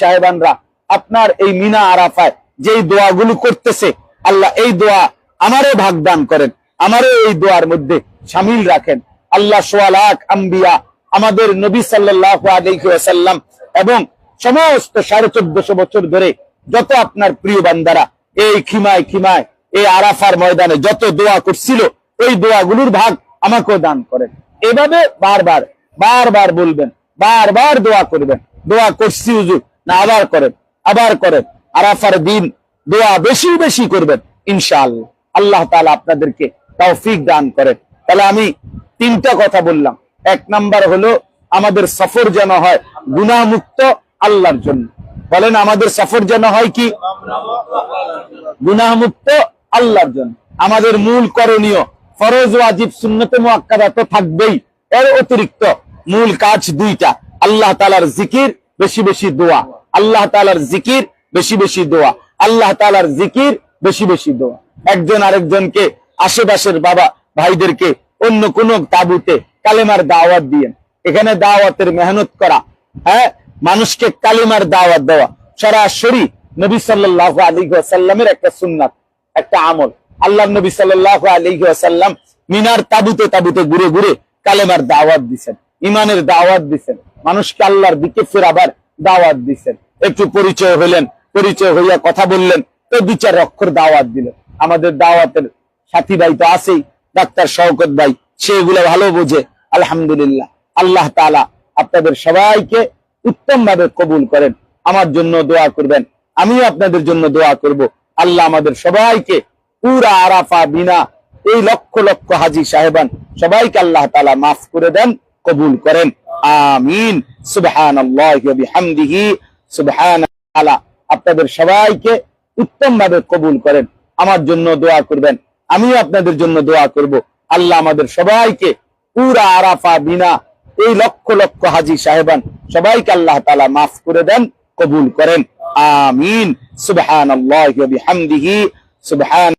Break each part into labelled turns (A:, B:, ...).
A: সাহেবানরা, আপনার এই মিনা আরাফায় যেই দোয়াগুলো করতেছে, আল্লাহ এই দোয়া আমারও ভাগদান করেন, আমারও এই দোয়ার মধ্যে সামিল রাখেন। আল্লাহ সোয়ালাক আম্বিয়া আমাদের নবী সাল্লাহ আলহিহাসাল্লাম এবং সমস্ত সাড়ে চোদ্দশো বছর ধরে যত আপনার প্রিয় বান্দারা এই খিমায় খিমায়, এই আরাফার ময়দানে যত দোয়া করছিল ওই দোয়াগুলোর ভাগ আমাকেও দান করেন। এভাবে বারবার বারবার বলবেন, বারবার দোয়া করবেন। দোয়া করছি হুজুর না, আবার করেন আবার করেন। আরাফার দিন দোয়া বেশি বেশি করবেন, ইনশাআল্লাহ। আল্লাহ তাআলা আপনাদেরকে তৌফিক দান করেন। তাহলে আমি তিনটা কথা বললাম। এক নাম্বার হলো, আমাদের সফর যেন হয় গুণামুক্ত আল্লাহর জন্য। বলেন, আমাদের সফর যেন হয় কি? গুনাহমুক্ত আল্লাহর জন্য। আমাদের মূল করণীয় ফরজ, ওয়াজিব, সুন্নতে মুআক্কাদা তো থাকবেই। এর অতিরিক্ত মূল কাজ দুইটা। আল্লাহ তালার জিকির, বেশি বেশি দোয়া। আল্লাহ তাআলার জিকির বেশি বেশি দোয়া। আল্লাহ তাআলার জিকির বেশি বেশি দোয়া। একজন আরেকজনকে, আশেপাশের বাবা ভাইদেরকে অন্য কোন তাবুতে কালেমার দাওয়াত দিয়েন। এখানে দাওয়াতের মেহনত করা হ্যাঁ? মানুষকে কালিমার দাওয়াত দেওয়া। সরাসরি নবী সাল্লাহ আলী সাল্লামের একটা সুন্নাত, একটা আমল। আল্লাহ নবী সাল্লাহ আলী সাল্লাম মিনার তাবুতে তাবুতে ঘুরে ঘুরে কালেমার দাওয়াত দিছেন ইমানের দাওয়াত দিছেন। মানুষকে আল্লাহর দিকে ফেরাবার দাওয়াত দিচ্ছেন একটু পরিচয় হইলেন, পরিচয় হইয়া কথা বললেন, তো দু চার অক্ষর দাওয়াত দিলেন। আমাদের দাওয়াতের সাথী ভাই তো আছেই, ডাক্তার শওকত ভাই, সে এগুলো ভালো বোঝে। আলহামদুলিল্লাহ, আল্লাহ তাআলা আপনাদের সবাইকে উত্তম ভাবে কবুল করেন। আমার জন্য দোয়া করবেন, আমিও আপনাদের জন্য দোয়া করব। আল্লাহ আমাদের সবাইকে পুরা আরাফা, বিনা, এই লক্ষ লক্ষ হাজি সাহেবান সবাইকে আল্লাহ তাআলা মাফ করে দেন, কবুল করেন। আমিন। ওয়া বিহামদিহি। সুবহান আপনাদের সবাইকে উত্তম ভাবে কবুল করেন। আমার জন্য দোয়া করবেন। আমিও আপনাদের জন্য দোয়া করব। আল্লাহ আমাদের সবাইকে পুরা আরাফা, বিনা, এই লক্ষ লক্ষ হাজি সাহেবান সবাইকে আল্লাহ তাআলা মাফ করে দেন, কবুল করেন। আমিন। ওয়া বিহামদিহি। সুবহান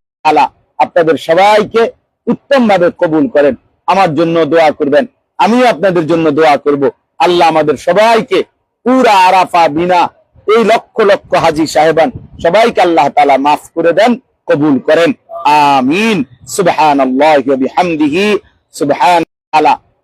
A: আপনাদের সবাইকে উত্তম ভাবে কবুল করেন। আমার জন্য দোয়া করবেন। আমিও আপনাদের জন্য দোয়া করব। আল্লাহ আমাদের সবাইকে পুরা আরাফা, বিনা, এই লক্ষ লক্ষ হাজি সাহেবান সবাইকে আল্লাহ তালা মাফ করে দেন, কবুল করেন। আমিন। সুবহান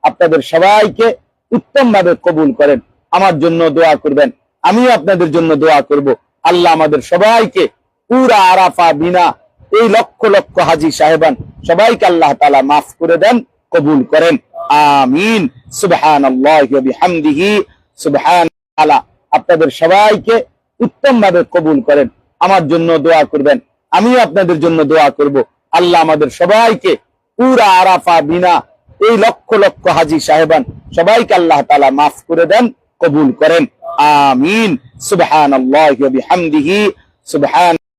A: আপনাদের সবাইকে উত্তম ভাবে কবুল করেন, আমার জন্য দোয়া করবেন, আমিও আপনাদের জন্য দোয়া করব। আল্লাহ আমাদের সবাইকে পুরা আরাফা, বিনা, এই লক্ষ লক্ষ হাজি সাহেবান সবাইকে আল্লাহ তালা মাফ করে দেন, কবুল করেন। আমিন। ওয়া বিহামদিহি। সুবহান আপনাদের সবাইকে উত্তম ভাবে কবুল করেন, আমার জন্য দোয়া করবেন, আমিও আপনাদের জন্য দোয়া করব। আল্লাহ আমাদের সবাইকে পুরা আরাফা, বিনা, এই লক্ষ লক্ষ হাজি সাহেবান সবাইকে আল্লাহ তাআলা মাফ করে দেন, কবুল করেন। আমিন। সুবহানাল্লাহি ওয়া বিহামদিহি। সুবহান